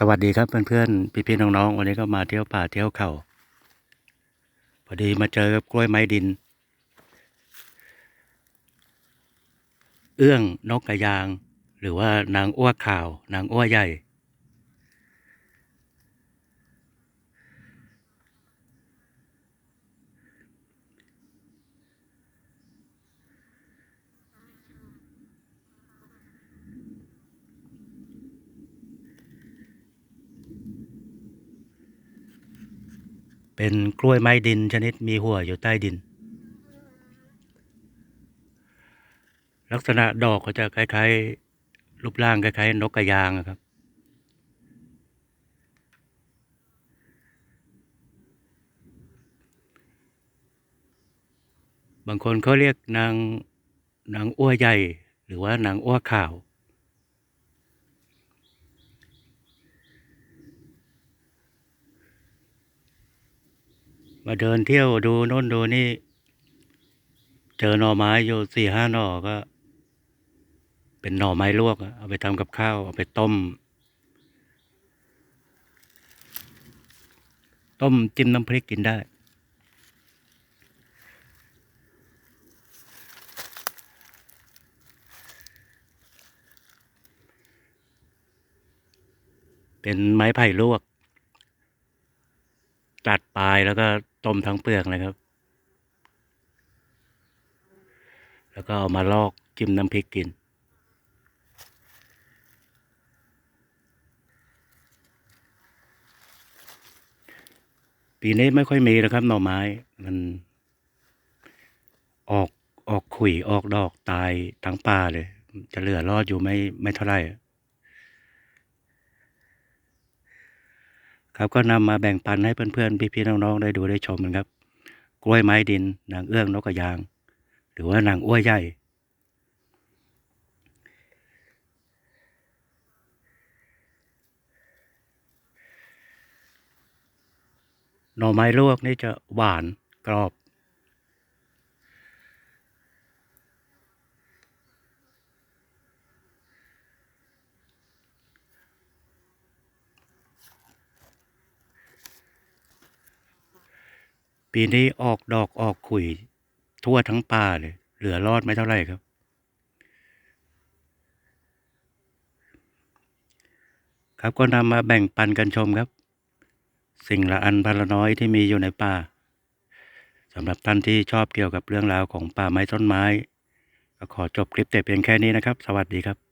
สวัสดีครับเพื่อนๆพี่ๆน้องๆวันนี้ก็มาเที่ยวป่าเที่ยวเขาพอดีมาเจอกับกล้วยไม้ดิน เอื้องนกกระยาง หรือว่านางอ้วขาว นางอ้วใหญ่ เป็นกล้วยไม้ดินชนิดมีหัวอยู่ใต้ดิน ลักษณะดอกก็จะคล้ายๆ รูปร่างคล้ายๆ นกกระยางครับ บางคนเขาเรียกนางนางอ้วใหญ่ หรือว่านางอ้วขาว มาเดินเที่ยวดูโน่นดูนี่ เจอหน่อไม้อยู่สี่ห้าหน่อก็ เป็นหน่อไม้ลวก เอาไปทำกับข้าว เอาไปต้ม ต้มจิ้มน้ำพริกกินได้เป็นไม้ไผ่ลวก ตัดปลายแล้วก็ต้มทั้งเปลือกเลยครับ แล้วก็เอามาลอกจิ้มน้ำพริกกิน ปีนี้ไม่ค่อยมีแล้วครับหน่อไม้มันออกออกขุยออกดอกตายทั้งป่าเลย จะเหลือรอดอยู่ไม่ไม่เท่าไหร่ ครับก็นำมาแบ่งปันให้เพื่อนๆ พี่ๆ น้องๆ ได้ดูได้ชมกันครับ กล้วยไม้ดินนางเอื้องนกกระยาง หรือว่านางอ้วยใหญ่หน่อไม้ลวกนี่จะหวานกรอบ ปีนี้ออกดอกออกขุย ทั่วทั้งป่าเลย เหลือรอดไม่เท่าไหร่ครับ ครับก็นำมาแบ่งปันกันชมครับ สิ่งละอันพันละน้อยที่มีอยู่ในป่าสำหรับท่านที่ชอบเกี่ยวกับเรื่องราวของป่าไม้ต้นไม้ ก็ขอจบคลิปแต่เพียงแค่นี้นะครับ สวัสดีครับ